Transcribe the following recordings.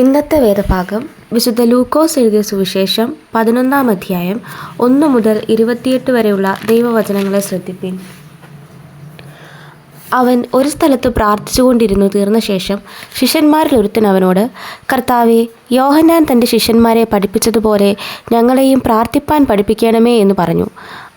ഇന്നത്തെ വേദഭാഗം വിശുദ്ധ ലൂക്കോസ് എഴുതിയ സുവിശേഷം പതിനൊന്നാം അധ്യായം ഒന്ന് മുതൽ ഇരുപത്തിയെട്ട് വരെയുള്ള ദൈവവചനങ്ങളെ ശ്രദ്ധിപ്പിൻ. അവൻ ഒരു സ്ഥലത്ത് പ്രാർത്ഥിച്ചുകൊണ്ടിരുന്നു തീർന്ന ശേഷം ശിഷ്യന്മാരിൽ ഒരുത്തൻ അവനോട് കർത്താവെ യോഹന്നാൻ തന്റെ ശിഷ്യന്മാരെ പഠിപ്പിച്ചതുപോലെ ഞങ്ങളെയും പ്രാർത്ഥിപ്പാൻ പഠിപ്പിക്കണമേ എന്ന് പറഞ്ഞു.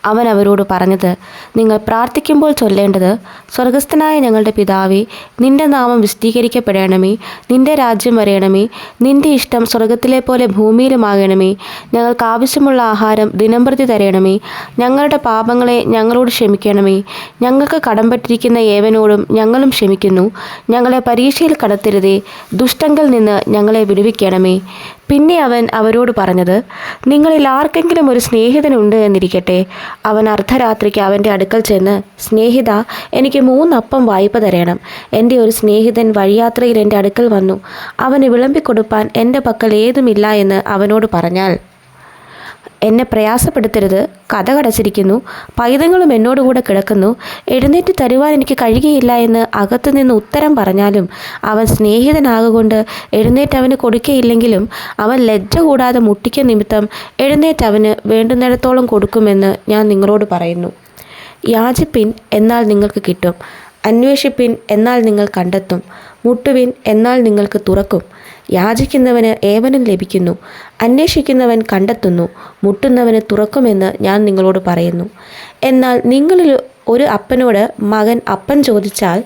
അവൻ അവരോട് പറഞ്ഞത് നിങ്ങൾ പ്രാർത്ഥിക്കുമ്പോൾ ചൊല്ലേണ്ടത് സ്വർഗസ്ഥനായ ഞങ്ങളുടെ പിതാവേ നിന്റെ നാമം വിശദീകരിക്കപ്പെടണമേ നിന്റെ രാജ്യം വരയണമേ നിന്റെ ഇഷ്ടം സ്വർഗത്തിലെ പോലെ ഭൂമിയിലുമാകണമേ ഞങ്ങൾക്ക് ആവശ്യമുള്ള ആഹാരം ദിനംപ്രതി തരയണമേ ഞങ്ങളുടെ പാപങ്ങളെ ഞങ്ങളോട് ക്ഷമിക്കണമേ ഞങ്ങൾക്ക് കടംപെട്ടിരിക്കുന്ന ഏവനോടും ഞങ്ങളും ക്ഷമിക്കുന്നു ഞങ്ങളെ പരീക്ഷയിൽ കടത്തരുതേ ദുഷ്ടങ്കിൽ നിന്ന് ഞങ്ങളെ വിടുവിക്കണമേ പിന്നെ അവൻ അവരോട് പറഞ്ഞത് നിങ്ങളിൽ ആർക്കെങ്കിലും ഒരു സ്നേഹിതനുണ്ട് എന്നിരിക്കട്ടെ. അവൻ അർദ്ധരാത്രിക്ക് അവന്റെ അടുക്കൽ ചെന്ന് സ്നേഹിത എനിക്ക് മൂന്നപ്പം വായ്പ തരണം. എന്റെ ഒരു സ്നേഹിതൻ വഴിയാത്രയിൽ എന്റെ അടുക്കൽ വന്നു. അവന് വിളമ്പിക്കൊടുപ്പാൻ എന്റെ പക്കൽ ഏതുമില്ല എന്ന് അവനോട് പറഞ്ഞാൽ എന്നെ പ്രയാസപ്പെടുത്തരുത്. കഥ കടച്ചിരിക്കുന്നു. പൈതങ്ങളും എന്നോടുകൂടെ കിടക്കുന്നു. എഴുന്നേറ്റ് തരുവാൻ എനിക്ക് കഴിയുകയില്ല എന്ന് അകത്തുനിന്ന് ഉത്തരം പറഞ്ഞാലും അവൻ സ്നേഹിതനാകൊണ്ട് എഴുന്നേറ്റ് അവന് കൊടുക്കുകയില്ലെങ്കിലും അവൻ ലജ്ജ കൂടാതെ മുട്ടിക്ക നിമിത്തം എഴുന്നേറ്റ് അവന് വേണ്ടുന്നിടത്തോളം കൊടുക്കുമെന്ന് ഞാൻ നിങ്ങളോട് പറയുന്നു. യാചിപ്പിൻ എന്നാൽ നിങ്ങൾക്ക് കിട്ടും. അന്വേഷിപ്പിൻ എന്നാൽ നിങ്ങൾ കണ്ടെത്തും. മുട്ടുവിൻ എന്നാൽ നിങ്ങൾക്ക് തുറക്കും. യാചിക്കുന്നവന് ഏവനും ലഭിക്കുന്നു. അന്വേഷിക്കുന്നവൻ കണ്ടെത്തുന്നു. മുട്ടുന്നവന് തുറക്കുമെന്ന് ഞാൻ നിങ്ങളോട് പറയുന്നു. എന്നാൽ നിങ്ങളിൽ ഒരു അപ്പനോട് മകൻ അപ്പൻ ചോദിച്ചാൽ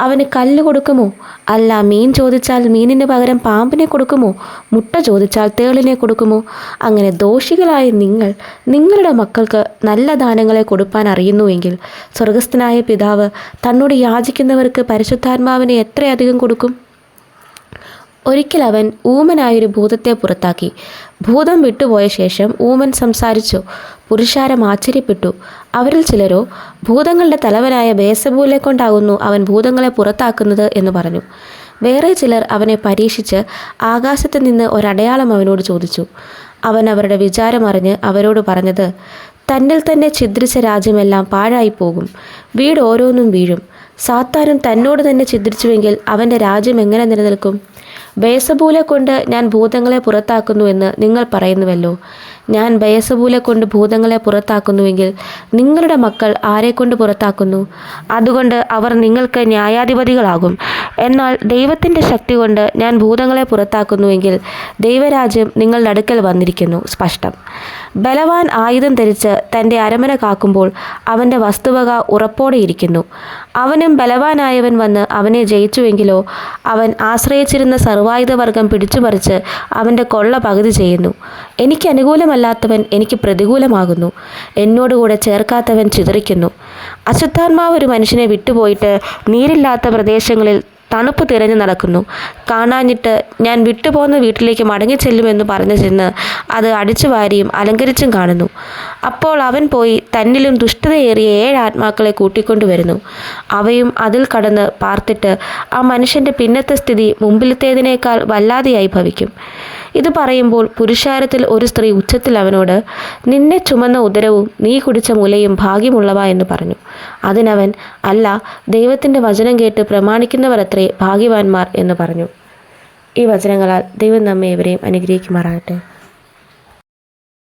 അവന് കല്ല് കൊടുക്കുമോ? അല്ല മീൻ ചോദിച്ചാൽ മീനിന് പകരം പാമ്പിനെ കൊടുക്കുമോ? മുട്ട ചോദിച്ചാൽ തേളിനെ കൊടുക്കുമോ? അങ്ങനെ ദോഷികളായ നിങ്ങൾ നിങ്ങളുടെ മക്കൾക്ക് നല്ല ദാനങ്ങളെ കൊടുക്കാൻ അറിയുന്നുവെങ്കിൽ സ്വർഗസ്ഥനായ പിതാവ് തന്നോട് യാചിക്കുന്നവർക്ക് പരിശുദ്ധാത്മാവിനെ എത്രയധികം കൊടുക്കും? ഒരിക്കൽ അവൻ ഊമനായൊരു ഭൂതത്തെ പുറത്താക്കി. ഭൂതം വിട്ടുപോയ ശേഷം ഊമൻ സംസാരിച്ചു. പുരുഷാരം ആശ്ചര്യപ്പെട്ടു. അവരിൽ ചിലരോ ഭൂതങ്ങളുടെ തലവനായ ബേസബൂലെ കൊണ്ടാകുന്നു അവൻ ഭൂതങ്ങളെ പുറത്താക്കുന്നത് എന്ന് പറഞ്ഞു. വേറെ ചിലർ അവനെ പരീക്ഷിച്ച് ആകാശത്ത് നിന്ന് ഒരടയാളം അവനോട് ചോദിച്ചു. അവൻ അവരുടെ വിചാരമറിഞ്ഞ് അവരോട് പറഞ്ഞത് തന്നിൽ തന്നെ ഛിദ്രിച്ച രാജ്യമെല്ലാം പാഴായി പോകും വീട് ഓരോന്നും വീഴും. സാത്താനും തന്നോട് തന്നെ ഛിദ്രിച്ചുവെങ്കിൽ അവന്റെ രാജ്യം എങ്ങനെ നിലനിൽക്കും? ബേസബൂലെ കൊണ്ട് ഞാൻ ഭൂതങ്ങളെ പുറത്താക്കുന്നു എന്ന് നിങ്ങൾ പറയുന്നുവല്ലോ. ഞാൻ ബയസബൂലെ കൊണ്ട് ഭൂതങ്ങളെ പുറത്താക്കുന്നുവെങ്കിൽ നിങ്ങളുടെ മക്കൾ ആരെക്കൊണ്ട് പുറത്താക്കുന്നു? അതുകൊണ്ട് അവർ നിങ്ങൾക്ക് ന്യായാധിപതികളാകും. എന്നാൽ ദൈവത്തിന്റെ ശക്തി കൊണ്ട് ഞാൻ ഭൂതങ്ങളെ പുറത്താക്കുന്നുവെങ്കിൽ ദൈവരാജ്യം നിങ്ങളുടെ അടുക്കൽ വന്നിരിക്കുന്നു. സ്പഷ്ടം. ബലവാൻ ആയുധം ധരിച്ച് തന്റെ അരമന കാക്കുമ്പോൾ അവന്റെ വസ്തുവക ഉറപ്പോടെയിരിക്കുന്നു അവനും ബലവാനായവൻ വന്ന് അവനെ ജയിച്ചുവെങ്കിലോ അവൻ ആശ്രയിച്ചിരുന്ന സർവായുധവർഗം പിടിച്ചുപറിച്ച് അവന്റെ കൊള്ള പകുതി ചെയ്യുന്നു. എനിക്ക് അനുകൂലമല്ലാത്തവൻ എനിക്ക് പ്രതികൂലമാകുന്നു. എന്നോടുകൂടെ ചേർക്കാത്തവൻ ചിതറിക്കുന്നു. അശുദ്ധാത്മാവ് ഒരു മനുഷ്യനെ വിട്ടുപോയിട്ട് നീരില്ലാത്ത പ്രദേശങ്ങളിൽ തണുപ്പ് തിരഞ്ഞു നടക്കുന്നു. കാണാഞ്ഞിട്ട് ഞാൻ വിട്ടുപോകുന്ന വീട്ടിലേക്ക് മടങ്ങി ചെല്ലുമെന്ന് പറഞ്ഞു ചെന്ന് അത് അടിച്ചു വാരിയും അലങ്കരിച്ചും കാണുന്നു. അപ്പോൾ അവൻ പോയി തന്നിലും ദുഷ്ടതയേറിയ ഏഴ് ആത്മാക്കളെ കൂട്ടിക്കൊണ്ടുവരുന്നു അവയും അതിൽ കടന്ന് പാർത്തിട്ട് ആ മനുഷ്യന്റെ പിന്നത്തെ സ്ഥിതി മുമ്പിലത്തേതിനേക്കാൾ വല്ലാതെയായി ഭവിക്കും. ഇത് പറയുമ്പോൾ പുരുഷാരത്തിൽ ഒരു സ്ത്രീ ഉച്ചത്തിൽ അവനോട് നിന്നെ ചുമന്ന ഉദരവും നീ കുടിച്ച മുലയും ഭാഗ്യമുള്ളവ എന്ന് പറഞ്ഞു. അതിനവൻ അല്ല ദൈവത്തിന്റെ വചനം കേട്ട് പ്രമാണിക്കുന്നവരത്രേ ഭാഗ്യവാന്മാർ എന്ന് പറഞ്ഞു. ഈ വചനങ്ങളാൽ ദൈവം നമ്മെ ഇവരെയും അനുഗ്രഹിക്കുമാറാകട്ടെ.